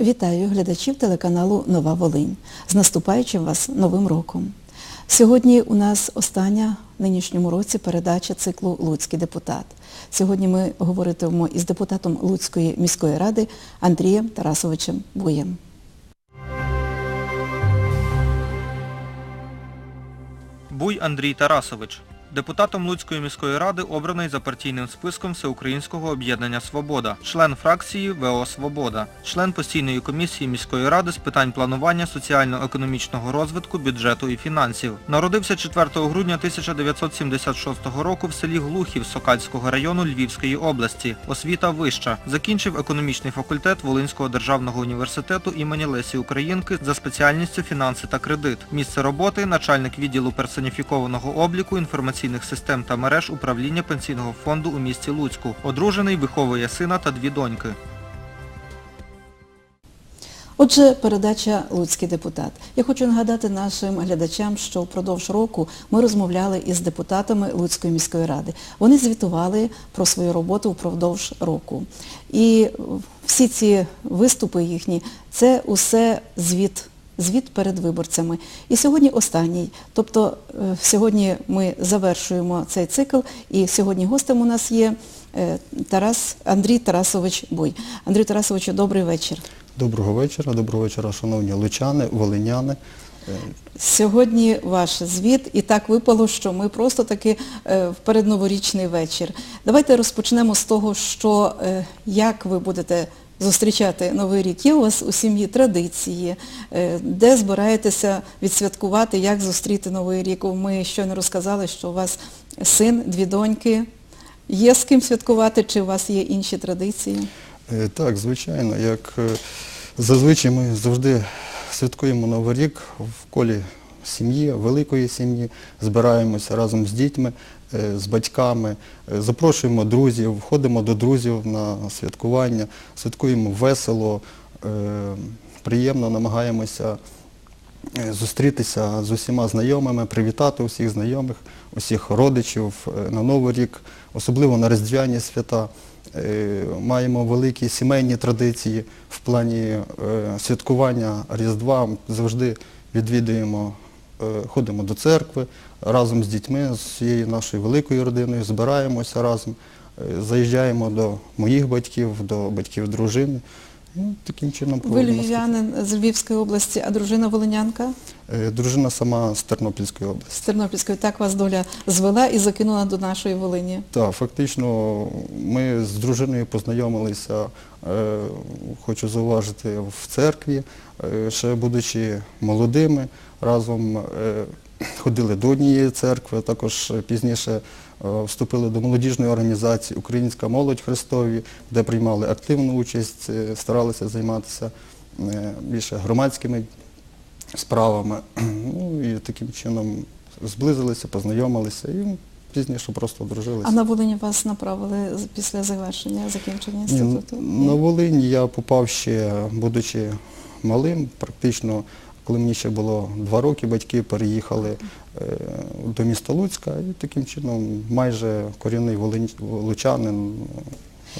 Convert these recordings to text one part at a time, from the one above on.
Вітаю глядачів телеканалу Нова Волинь з наступаючим вас Новим роком. Сьогодні у нас остання в нинішньому році передача циклу Луцький депутат. Сьогодні ми говоритимемо із депутатом Луцької міської ради Андрієм Тарасовичем Буєм. Буй Андрій Тарасович. Депутатом Луцької міської ради обраний за партійним списком Всеукраїнського об'єднання Свобода, член фракції ВО Свобода, член постійної комісії міської ради з питань планування соціально-економічного розвитку, бюджету і фінансів. Народився 4 грудня 1976 року в селі Глухів Сокальського району Львівської області. Освіта вища. Закінчив економічний факультет Волинського державного університету імені Лесі Українки за спеціальністю фінанси та кредит. Місце роботи начальник відділу персоніфікованого обліку інформаційних систем та мереж управління пенсійного фонду у місті Луцьку. Одружений, виховує сина та дві доньки. Отже, передача Луцький депутат. Я хочу нагадати нашим глядачам, що впродовж року ми розмовляли із депутатами Луцької міської ради. Вони звітували про свою роботу впродовж року. І всі ці виступи їхні це усе звіт. Звіт перед виборцями. І сьогодні останній. Тобто е, сьогодні ми завершуємо цей цикл і сьогодні гостем у нас є е, Тарас, Андрій Тарасович Буй. Андрій Тарасовичу, добрий вечір. Доброго вечора, доброго вечора, шановні лучани, волиняни. Е, Сьогодні ваш звіт, і так випало, що ми просто таки в передноворічний вечір. Давайте розпочнемо з того, що як ви будете зустрічати Новий рік. Є у вас у сім'ї традиції, е, де збираєтеся відсвяткувати, як зустріти Новий рік. Ми щойно розказали, що у вас син, дві доньки. Є з ким святкувати, чи у вас є інші традиції? е, Так, звичайно, як е, зазвичай ми завжди святкуємо Новий рік в колі сім'ї, великої сім'ї, збираємося разом з дітьми, е, з батьками, е, запрошуємо друзів, ходимо до друзів на святкування, святкуємо весело, е, приємно, намагаємося зустрітися з усіма знайомими, привітати усіх знайомих, усіх родичів на Новий рік, особливо на Різдвяні свята. Маємо великі сімейні традиції в плані святкування Різдва. Завжди відвідуємо, ходимо до церкви разом з дітьми, з цією нашою великою родиною, збираємося разом, е, заїжджаємо до моїх батьків, до батьків дружини. Ну, таким чином Ви проводимо львів'янин з Львівської області, а дружина волинянка? Е, Дружина сама з Тернопільської області. З Тернопільської так вас доля звела і закинула до нашої Волині. Так, фактично ми з дружиною познайомилися, е, хочу зауважити, в церкві, е, ще будучи молодими, разом е, ходили до однієї церкви, також пізніше е, вступили до молодіжної організації Українська молодь Христові, де приймали активну участь, е, старалися займатися е, більше громадськими справами. Ну і таким чином зблизилися, познайомилися і пізніше просто одружилися. А на Волині вас направили після завершення, закінчення Ні, інституту? на Волинь я попав ще, будучи малим, практично, коли мені ще було два роки, батьки переїхали е, до міста Луцька і таким чином майже корінний лучанин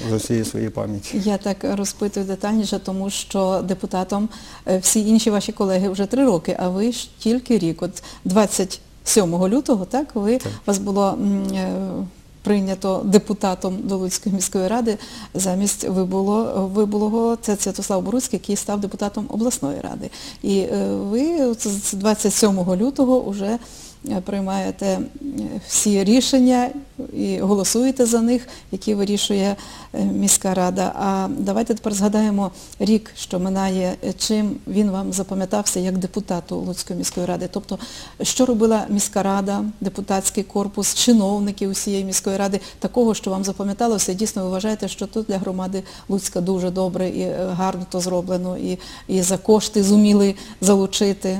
е, з усієї своєї пам'яті. Я так розпитую детальніше, тому що депутатом е, всі інші ваші колеги вже три роки, а ви ж тільки рік. От 27 лютого, так, ви, Так. вас було прийнято депутатом Долуцької міської ради замість вибуло, вибулого, це Святослав Боруцький, який став депутатом обласної ради. І е, ви з 27 лютого вже приймаєте е, всі рішення і голосуєте за них, які вирішує е, міська рада. А давайте тепер згадаємо рік, що минає, е, чим він вам запам'ятався як депутату Луцької міської ради. Тобто, що робила міська рада, депутатський корпус, чиновники усієї міської ради, такого, що вам запам'яталося, дійсно ви вважаєте, що тут для громади Луцька дуже добре і гарно то зроблено, і, і за кошти зуміли залучити.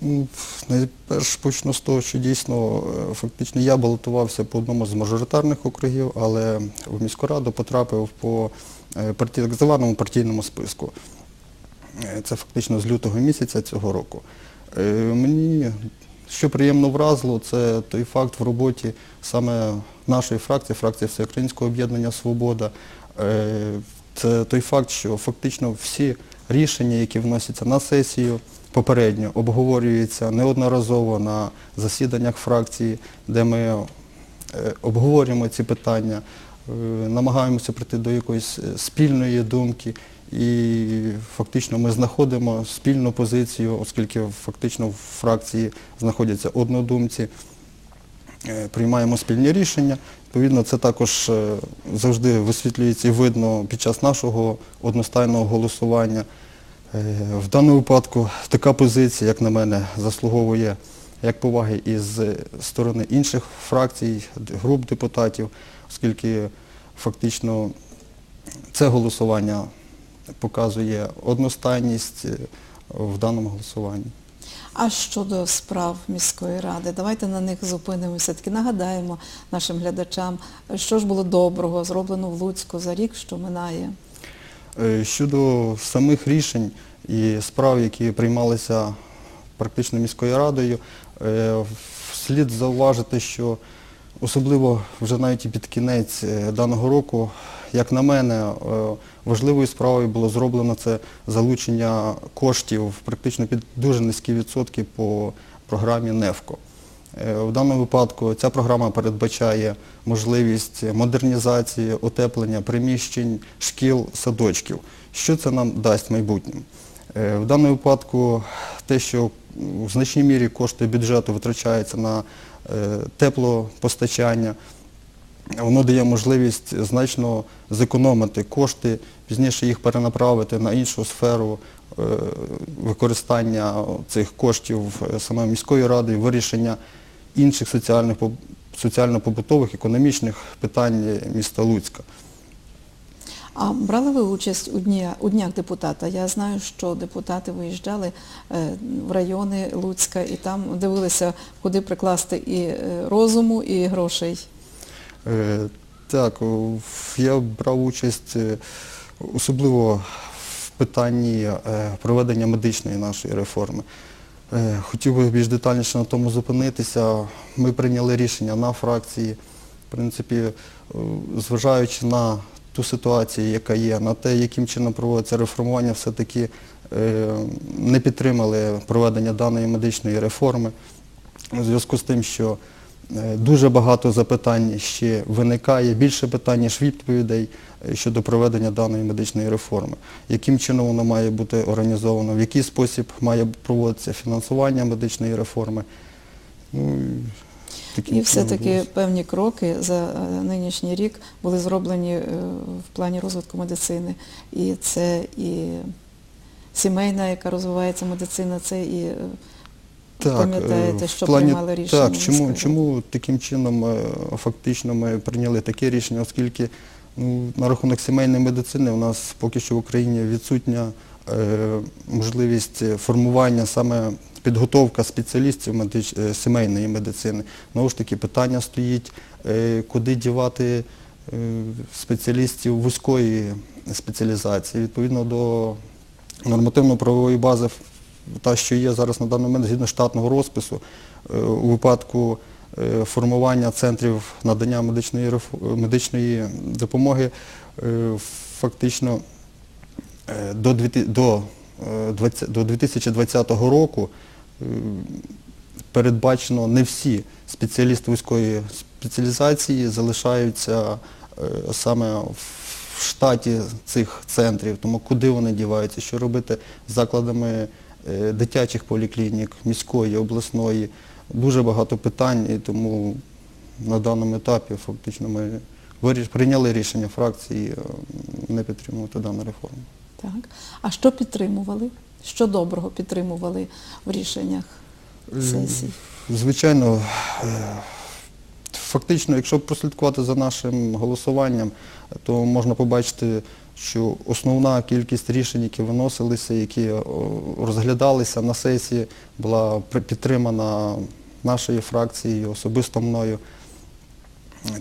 Ну, Найперш почну з того, що дійсно е, фактично я балотувався по одному з мажоритарних округів, але в міську раду потрапив по е, так званому партійному списку. Е, Це фактично з лютого місяця цього року. Мені що приємно вразило, це той факт в роботі саме нашої фракції, фракції Всеукраїнського об'єднання Свобода. Це той факт, що фактично всі рішення, які вносяться на сесію, попередньо обговорюються неодноразово на засіданнях фракції, де ми е, обговорюємо ці питання, е, намагаємося прийти до якоїсь е, спільної думки. І фактично ми знаходимо спільну позицію, оскільки фактично в фракції знаходяться однодумці, приймаємо спільні рішення. Відповідно, це також завжди висвітлюється і видно під час нашого одностайного голосування. Е, В даному випадку така позиція, як на мене, заслуговує як поваги із сторони інших фракцій, груп депутатів, оскільки фактично це голосування показує одностайність е, в даному голосуванні. А щодо справ міської ради, давайте на них зупинимося, таки нагадаємо нашим глядачам, що ж було доброго зроблено в Луцьку за рік, що минає. Е, Щодо самих рішень і справ, які приймалися практично міською радою, е, слід зауважити, що особливо вже навіть і під кінець е, даного року, як на мене, важливою справою було зроблено це залучення коштів практично під дуже низькі відсотки по програмі НЕФКО. Е, В даному випадку ця програма передбачає можливість модернізації, утеплення приміщень, шкіл, садочків. Що це нам дасть в майбутньому? Е, В даному випадку те, що в значній мірі кошти бюджету витрачаються на е, теплопостачання, воно дає можливість значно зекономити кошти, пізніше їх перенаправити на іншу сферу використання цих коштів саме міської ради, вирішення інших соціально-побутових, економічних питань міста Луцька. А брали ви участь у, дня, у днях депутата? Я знаю, що депутати виїжджали е, в райони Луцька і там дивилися, куди прикласти і е, розуму, і грошей. Е, Так, я брав участь особливо в питанні проведення медичної нашої реформи. Е, Хотів би більш детальніше на тому зупинитися. Ми прийняли рішення на фракції, в принципі, е, зважаючи на ту ситуацію, яка є, на те, яким чином проводиться реформування, все-таки е, не підтримали проведення даної медичної реформи. У зв'язку з тим, що дуже багато запитань ще виникає, більше питань, ніж відповідей щодо проведення даної медичної реформи. Яким чином воно має бути організовано, в який спосіб має проводитися фінансування медичної реформи. Ну, і все-таки певні кроки за е, нинішній рік були зроблені е, в плані розвитку медицини. І це і сімейна, яка розвивається медицина, це і е, пам'ятаєте, що плані- приймали рішення. Так, чому, чому таким чином фактично ми прийняли таке рішення, оскільки на рахунок сімейної медицини у нас поки що в Україні відсутня е, можливість формування саме підготовка спеціалістів е, сімейної медицини. Знову ж таки, питання стоїть, е, куди дівати спеціалістів вузької спеціалізації. Відповідно до нормативно-правової бази, та, що є зараз на даний момент згідно штатного розпису, у випадку формування центрів надання медичної, медичної допомоги е, фактично е, до, дві- до, е, 20 до 2020 року е, передбачено не всі спеціалісти вузької спеціалізації залишаються е, саме в штаті цих центрів, тому куди вони діваються, що робити з закладами е, дитячих поліклінік, міської, обласної. Дуже багато питань, і тому на даному етапі фактично ми прийняли рішення фракції е, не підтримувати дану реформу. Так. А що підтримували? Що доброго підтримували в рішеннях сесій? Звичайно, е, фактично, якщо прослідкувати за нашим голосуванням, то можна побачити, що основна кількість рішень, які виносилися, які розглядалися на сесії, була підтримана нашою фракцією, особисто мною.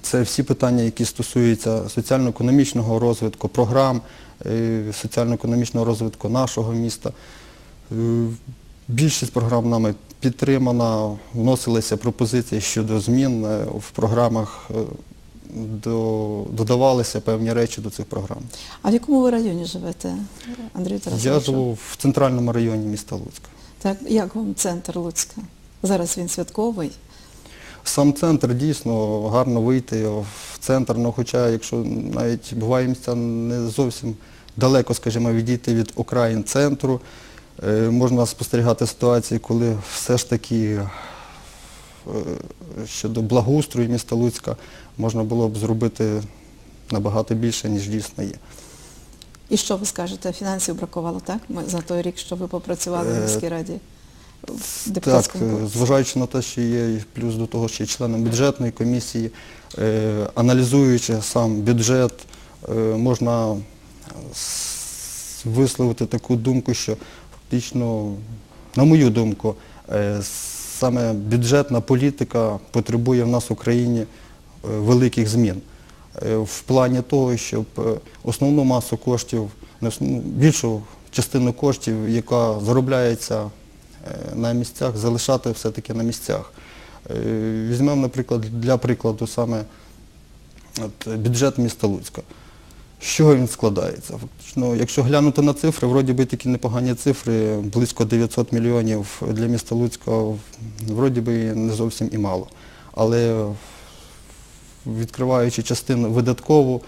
Це всі питання, які стосуються соціально-економічного розвитку, програм е, соціально-економічного розвитку нашого міста. Е, Більшість програм нами підтримана, вносилися пропозиції щодо змін е, в програмах е, до, додавалися певні речі до цих програм. А в якому ви районі живете, Андрій Тарасович? Я живу в центральному районі міста Луцька. Так, як вам центр Луцька? Зараз він святковий. Сам центр дійсно гарно вийти в центр, ну хоча якщо навіть буває місця не зовсім далеко, скажімо, відійти від окраїн центру, е, можна спостерігати ситуації, коли все ж таки щодо благоустрою міста Луцька можна було б зробити набагато більше, ніж дійсно є. І що ви скажете? Фінансів бракувало, так? Ми за той рік, що ви попрацювали в Е, міській раді в Так, е, корпусі? зважаючи на те, що є плюс до того, що є членом бюджетної комісії, е, аналізуючи сам бюджет, е, можна висловити таку думку, що фактично, на мою думку, е, саме бюджетна політика потребує в нас в Україні е, великих змін. Е, В плані того, щоб е, основну масу коштів, більшу частину коштів, яка заробляється на місцях, залишати все-таки на місцях. Візьмемо, наприклад, для прикладу саме бюджет міста Луцька. З чого він складається? Фактично, якщо глянути на цифри, вроді би такі непогані цифри, близько 900 мільйонів для міста Луцька, вроді би не зовсім і мало. Але відкриваючи частину видаткову,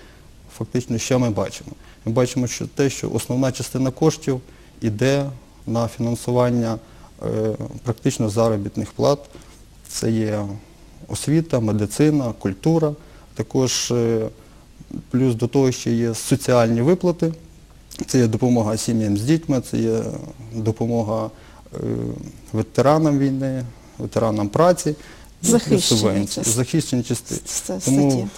фактично що ми бачимо? Ми бачимо, що те, що основна частина коштів йде на фінансування е, практично заробітних плат. Це є освіта, медицина, культура. Також е, плюс до того ще є соціальні виплати. Це є допомога сім'ям з дітьми, це є допомога е, ветеранам війни, ветеранам праці. ну, Захищені. Захищені частини. Тому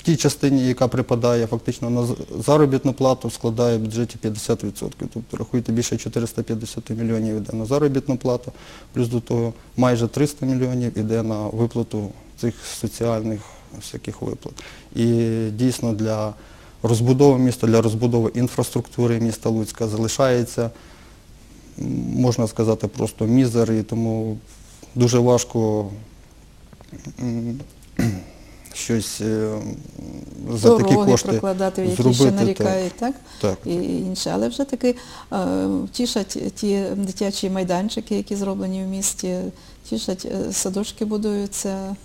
в тій частині, яка припадає фактично на заробітну плату, складає в бюджеті 50%. Тобто рахуйте більше 450 мільйонів йде на заробітну плату, плюс до того майже 300 мільйонів йде на виплату цих соціальних всяких виплат. І дійсно для розбудови міста, для розбудови інфраструктури міста Луцька залишається, можна сказати, просто мізер, і тому дуже важко щось е, за такі кошти прокладати, які зробити. ще нарікають, так? Так. І інше. Але вже таки е, тішать ті дитячі майданчики, які зроблені в місті, тішать е, садочки будуються,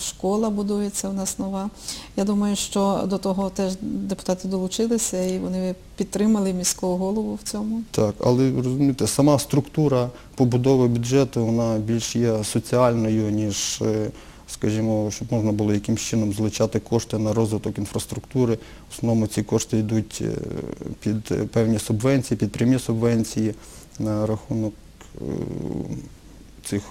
школа будується у нас нова. Я думаю, що до того теж депутати долучилися і вони підтримали міського голову в цьому. Так, але розумієте, сама структура побудови бюджету, вона більш є соціальною, ніж, е, скажімо, щоб можна було якимось чином злучати кошти на розвиток інфраструктури. В основному ці кошти йдуть е, під певні субвенції, під прямі субвенції на рахунок цих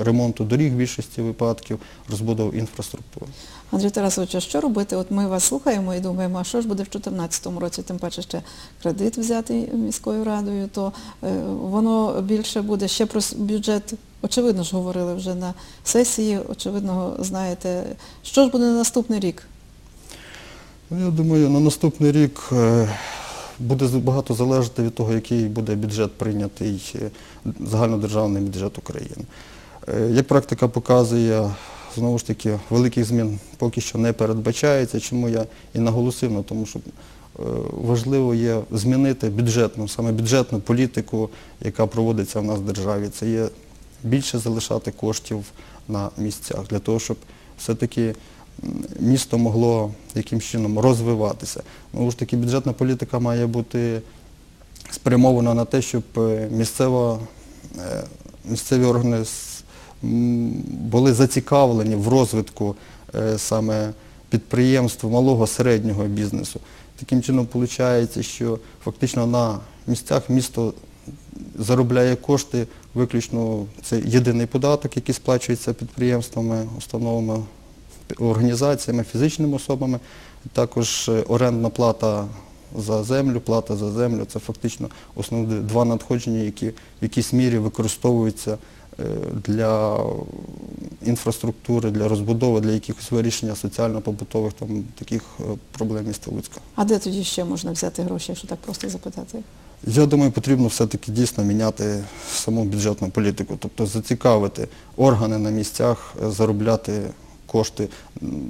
ремонту доріг в більшості випадків, розбудови інфраструктури. Андрій Тарасович, а що робити? От ми вас слухаємо і думаємо, а що ж буде в 2014 році, тим паче ще кредит взятий міською радою, то е, воно більше буде ще про бюджет. Очевидно ж говорили вже на сесії, очевидно знаєте, що ж буде на наступний рік. Ну, Я думаю, на наступний рік е, буде багато залежати від того, який буде бюджет прийнятий, е, загальнодержавний бюджет України. Е, Як практика показує, знову ж таки, великих змін поки що не передбачається, чому я і наголосив на тому, що е, важливо є змінити бюджетну, саме бюджетну політику, яка проводиться в нас в державі. Це є більше залишати коштів на місцях, для того, щоб все-таки місто могло якимось чином розвиватися. Знову ж таки, бюджетна політика має бути спрямована на те, щоб е, місцева, е, місцеві органи були зацікавлені в розвитку е, саме підприємств малого середнього бізнесу. Таким чином виходить, що фактично на місцях місто заробляє кошти виключно це єдиний податок, який сплачується підприємствами, установами, організаціями, фізичними особами. Також е, орендна плата за землю, плата за землю це фактично основні два надходження, які в якійсь мірі використовуються е, для інфраструктури, для розбудови, для якихось вирішення соціально-побутових там, таких е, проблем міста Луцька. А де тоді ще можна взяти гроші, якщо так просто запитати? Я думаю, потрібно все-таки дійсно міняти саму бюджетну політику, тобто зацікавити органи на місцях, заробляти кошти,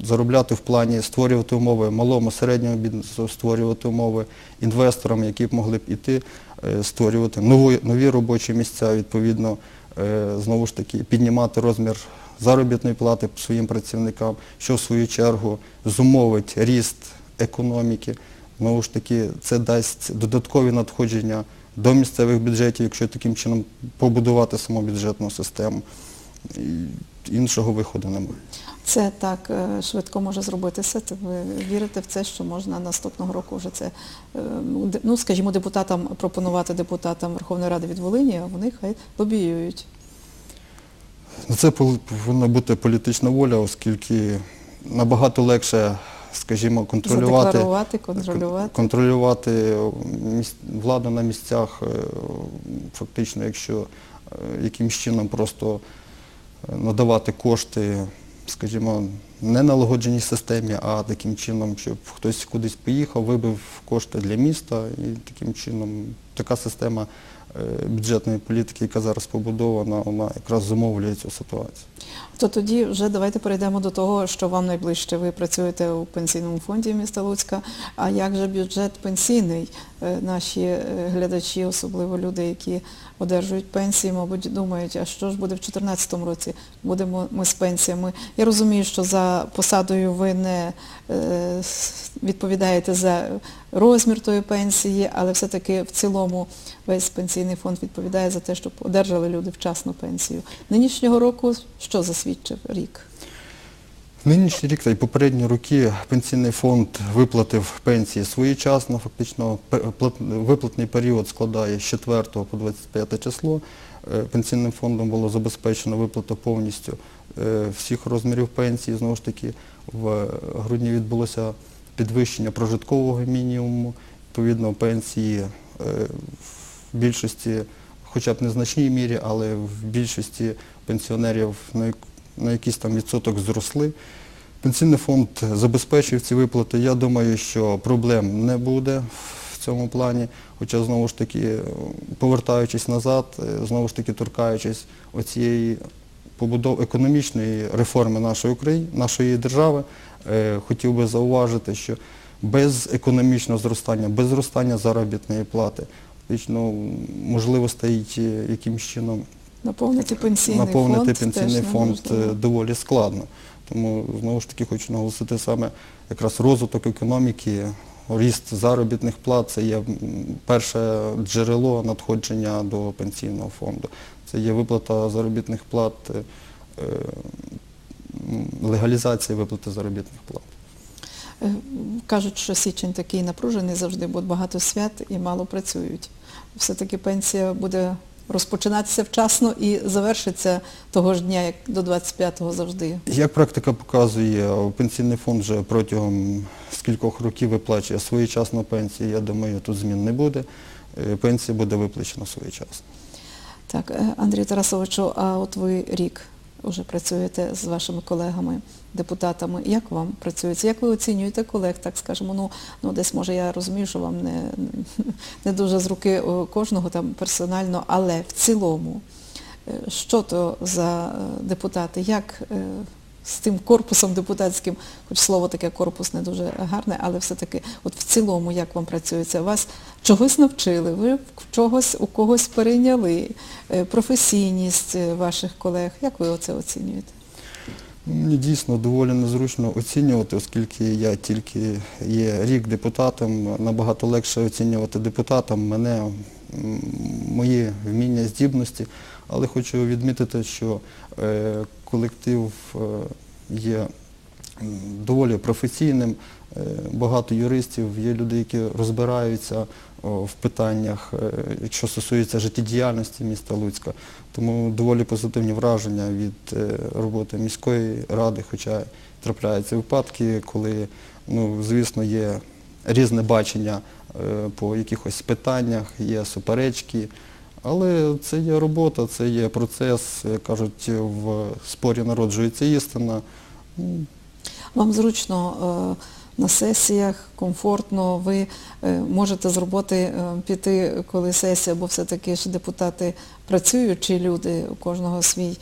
заробляти в плані створювати умови малому, середньому бізнесу, створювати умови інвесторам, які б могли б іти, е, створювати нові, робочі місця, відповідно, е, знову ж таки, піднімати розмір заробітної плати своїм працівникам, що в свою чергу зумовить ріст економіки. Знову ж таки, це дасть додаткові надходження до місцевих бюджетів, якщо таким чином побудувати саму бюджетну систему. Іншого виходу немає. Це так е, швидко може зробитися. Ви вірите в це, що можна наступного року вже це, е, ну, ну, скажімо, депутатам пропонувати депутатам Верховної Ради від Волині, а вони хай лобіюють. Це повинна бути політична воля, оскільки набагато легше, скажімо, контролювати, контролювати. контролювати владу на місцях, е, фактично, якщо якимсь чином просто надавати кошти, скажімо, не налагодженій системі, а таким чином, щоб хтось кудись поїхав, вибив кошти для міста і таким чином така система е, бюджетної політики, яка зараз побудована, вона якраз зумовлює цю ситуацію. То тоді вже давайте перейдемо до того, що вам найближче. Ви працюєте у пенсійному фонді міста Луцька. А як же бюджет пенсійний? Е, Наші е, глядачі, особливо люди, які одержують пенсії, мабуть, думають, а що ж буде в 2014 році? Будемо ми з пенсіями. Я розумію, що за посадою ви не е, відповідаєте за розмір тої пенсії, але все-таки в цілому весь пенсійний фонд відповідає за те, щоб одержали люди вчасну пенсію. Нинішнього року що засвідчив рік? Нинішній рік та й попередні роки пенсійний фонд виплатив пенсії своєчасно, фактично виплатний період складає з 4 по 25 число. Е, Пенсійним фондом було забезпечено виплата повністю е, всіх розмірів пенсії. Знову ж таки, в грудні відбулося підвищення прожиткового мінімуму. Відповідно, пенсії е, в більшості, хоча б незначній мірі, але в більшості пенсіонерів як- на якийсь там відсоток зросли. Пенсійний фонд забезпечив ці виплати. Я думаю, що проблем не буде в цьому плані. Хоча, знову ж таки, повертаючись назад, е, знову ж таки торкаючись оцієї побудов економічної реформи нашої України, нашої держави, е, хотів би зауважити, що без економічного зростання, без зростання заробітної плати, фактично можливостей е, якимось чином Наповнити пенсійний наповнити фонд пенсійний фонд е, доволі складно. Тому знову ж таки хочу наголосити саме якраз розвиток економіки, ріст заробітних плат це є перше джерело надходження до пенсійного фонду. Це є виплата заробітних плат, е, легалізація виплати заробітних плат. Е, Кажуть, що січень такий напружений завжди, бо багато свят і мало працюють. Все-таки пенсія буде розпочинатися вчасно і завершиться того ж дня, як до 25-го завжди. Як практика показує, пенсійний фонд вже протягом скількох років виплачує своєчасну пенсію. Я думаю, тут змін не буде. Е, Пенсія буде виплачена своєчасно. Так, е, Андрій Тарасовичу, а от ви рік вже працюєте з вашими колегами, депутатами. Як вам працюється? Як ви оцінюєте колег, так скажемо? Ну, ну десь може я розумію, що вам не, не дуже з руки кожного там персонально, але в цілому, е, що то за е, депутати? Як е, з тим корпусом депутатським, хоч слово таке корпус не дуже гарне, але все-таки от в цілому, як вам працюється? Вас чогось навчили, ви чогось у когось перейняли, е, професійність е, ваших колег. Як ви оце оцінюєте? Мені дійсно доволі незручно оцінювати, оскільки я тільки є рік депутатом, набагато легше оцінювати депутатам мене, мої вміння, здібності. Але хочу відмітити, що е, колектив е, є доволі професійним, багато юристів, є люди, які розбираються в питаннях, е, що стосується життєдіяльності міста Луцька. Тому доволі позитивні враження від е, роботи міської ради, хоча трапляються випадки, коли, ну, звісно, є різне бачення е, по якихось питаннях, є суперечки. Але це є робота, це є процес, як кажуть, в спорі народжується істина. Вам зручно е, на сесіях, комфортно, ви е, можете з роботи е, піти, коли сесія, бо все-таки ж депутати працюють, чи люди, у кожного свій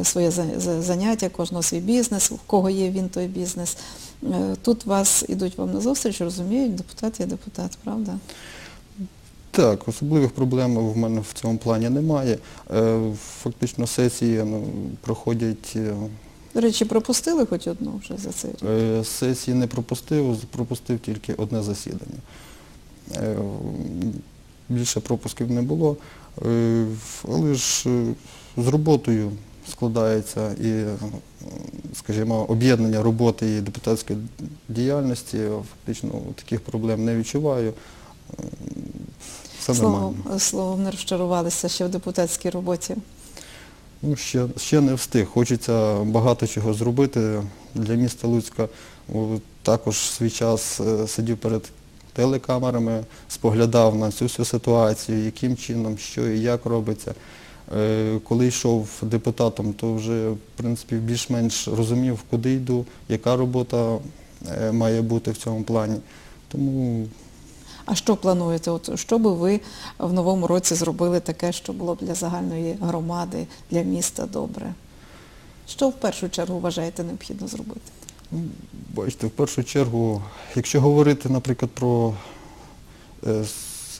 е, своє за- за- заняття, кожного свій бізнес, в кого є він той бізнес. Тут вас ідуть вам на зустріч, розуміють, депутат є депутат, правда? Так, особливих проблем в мене в цьому плані немає. Фактично сесії ну, проходять, До речі, пропустили хоч одну вже за цей рік? е, сесії не пропустив, пропустив тільки одне засідання. Е, Більше пропусків не було, Е, але ж е, з роботою складається і, скажімо, об'єднання роботи і депутатської діяльності. Фактично таких проблем не відчуваю. Все нормально. Словом, словом, не розчарувалися ще в депутатській роботі. Ну, ще, ще не встиг. Хочеться багато чого зробити для міста Луцька. Також свій час е, сидів перед телекамерами, споглядав на цю всю ситуацію, яким чином, що і як робиться. Е, Коли йшов депутатом, то вже в принципі більш-менш розумів, куди йду, яка робота е, має бути в цьому плані. Тому А що плануєте? От що би ви в новому році зробили таке, що було б для загальної громади, для міста добре? Що в першу чергу вважаєте необхідно зробити? Ну, Бачите, в першу чергу, якщо говорити, наприклад, про е,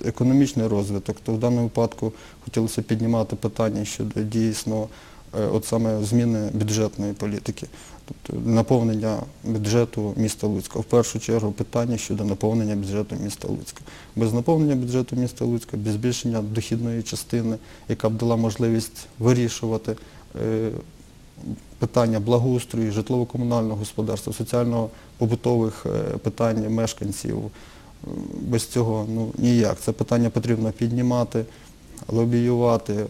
економічний розвиток, то в даному випадку хотілося піднімати питання щодо дійсно е, от саме зміни бюджетної політики, тобто наповнення бюджету міста Луцька. В першу чергу питання щодо наповнення бюджету міста Луцька. Без наповнення бюджету міста Луцька, без збільшення дохідної частини, яка б дала можливість вирішувати е, питання благоустрою, житлово-комунального господарства, соціально-побутових е, питань мешканців. Без цього ну, ніяк. Це питання потрібно піднімати, лобіювати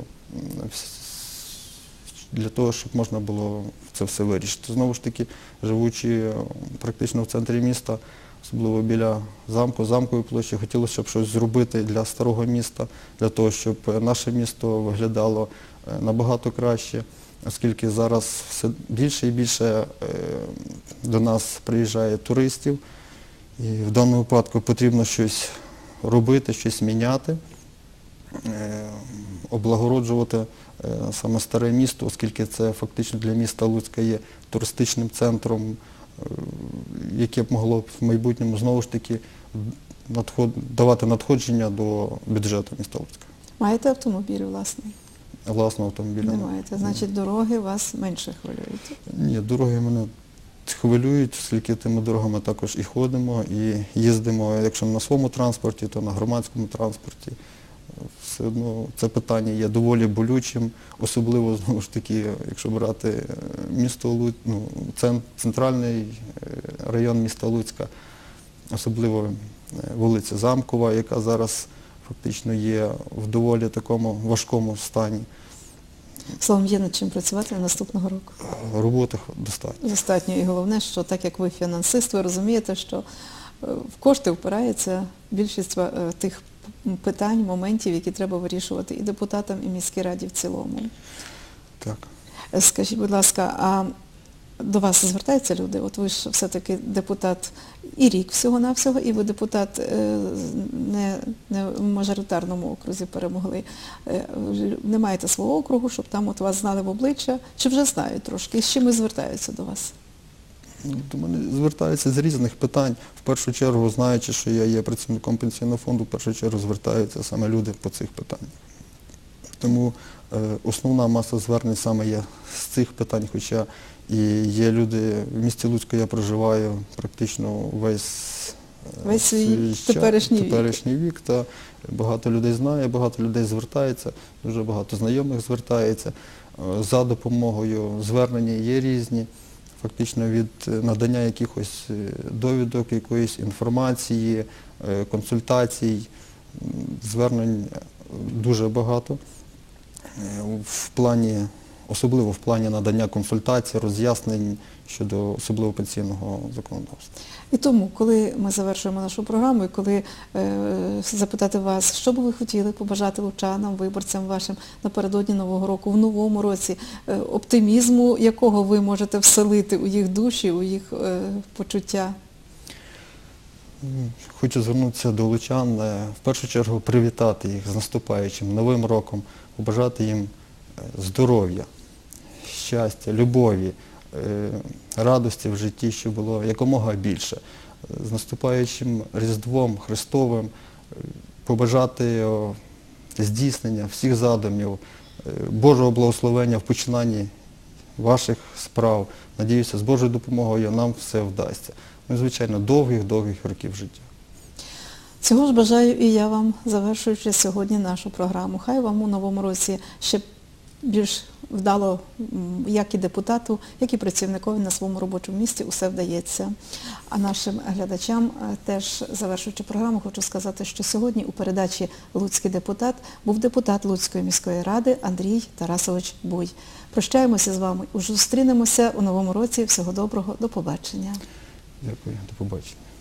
для того, щоб можна було це все вирішити. Знову ж таки, живучи е, практично в центрі міста, особливо біля замку, замкової площі, хотілося, щоб щось зробити для старого міста, для того, щоб наше місто виглядало е, набагато краще, оскільки зараз все більше і більше е, до нас приїжджає туристів, і в даному випадку потрібно щось робити, щось міняти, облагороджувати саме старе місто, оскільки це фактично для міста Луцька є туристичним центром, е, яке б могло в майбутньому знову ж таки надход- давати надходження до бюджету міста Луцька. Маєте автомобіль власний? Власного автомобіля. Не немає. маєте. Значить, дороги вас менше хвилюють. Ні, дороги мене хвилюють, оскільки тими дорогами також і ходимо, і їздимо, якщо не на своєму транспорті, то на громадському транспорті. Все одно це питання є доволі болючим, особливо знову ж таки, якщо брати е, місто Луць, ну, центральний е, район міста Луцька, особливо е, вулиця Замкова, яка зараз фактично є в доволі такому важкому стані. Словом, є над чим працювати наступного року. Роботи достатньо. Достатньо. І головне, що так як ви фінансист, ви розумієте, що в кошти впирається більшість тих питань, моментів, які треба вирішувати і депутатам, і міській раді в цілому. Так. Скажіть, будь ласка, а до вас звертаються люди? От ви ж все-таки депутат і рік всього-навсього, і ви депутат е, не, не в мажоритарному окрузі перемогли. Е, Не маєте свого округу, щоб там от вас знали в обличчя, чи вже знають трошки? З чим звертаються до вас? Ну, До мене звертаються з різних питань. В першу чергу, знаючи, що я є працівником пенсійного фонду, в першу чергу звертаються саме люди по цих питаннях. Тому е, основна маса звернень саме є з цих питань, хоча і є люди, в місті Луцьку я проживаю практично весь, е, Весь свій час- теперішній вік. теперішній вік. Та багато людей знає, багато людей звертається, дуже багато знайомих звертається. Е, За допомогою звернення є різні фактично від е, надання якихось е, довідок, якоїсь інформації, е, консультацій, звернень дуже багато. В плані, особливо в плані надання консультацій, роз'яснень щодо особливо пенсійного законодавства. І тому, коли ми завершуємо нашу програму, і коли е, запитати вас, що би ви хотіли побажати лучанам, виборцям вашим напередодні Нового року, в новому році, е, оптимізму, якого ви можете вселити у їх душі, у їх е, почуття? Хочу звернутися до лучан, е, в першу чергу привітати їх з наступаючим новим роком, побажати їм е, здоров'я, щастя, любові, е, радості в житті, щоб було якомога більше. З наступаючим Різдвом Христовим е, побажати здійснення всіх задумів, е, Божого благословення в починанні ваших справ. Надіюся, з Божою допомогою нам все вдасться. Ну, звичайно, довгих-довгих років життя. Цього ж бажаю і я вам, завершуючи сьогодні нашу програму. Хай вам у новому році ще більш вдало, як і депутату, як і працівникові на своєму робочому місці усе вдається. А нашим глядачам е, теж завершуючи програму, хочу сказати, що сьогодні у передачі Луцький депутат був депутат Луцької міської ради Андрій Тарасович Буй. Прощаємося з вами. Зустрінемося у новому році. Всього доброго, до побачення. Дякую, до побачення.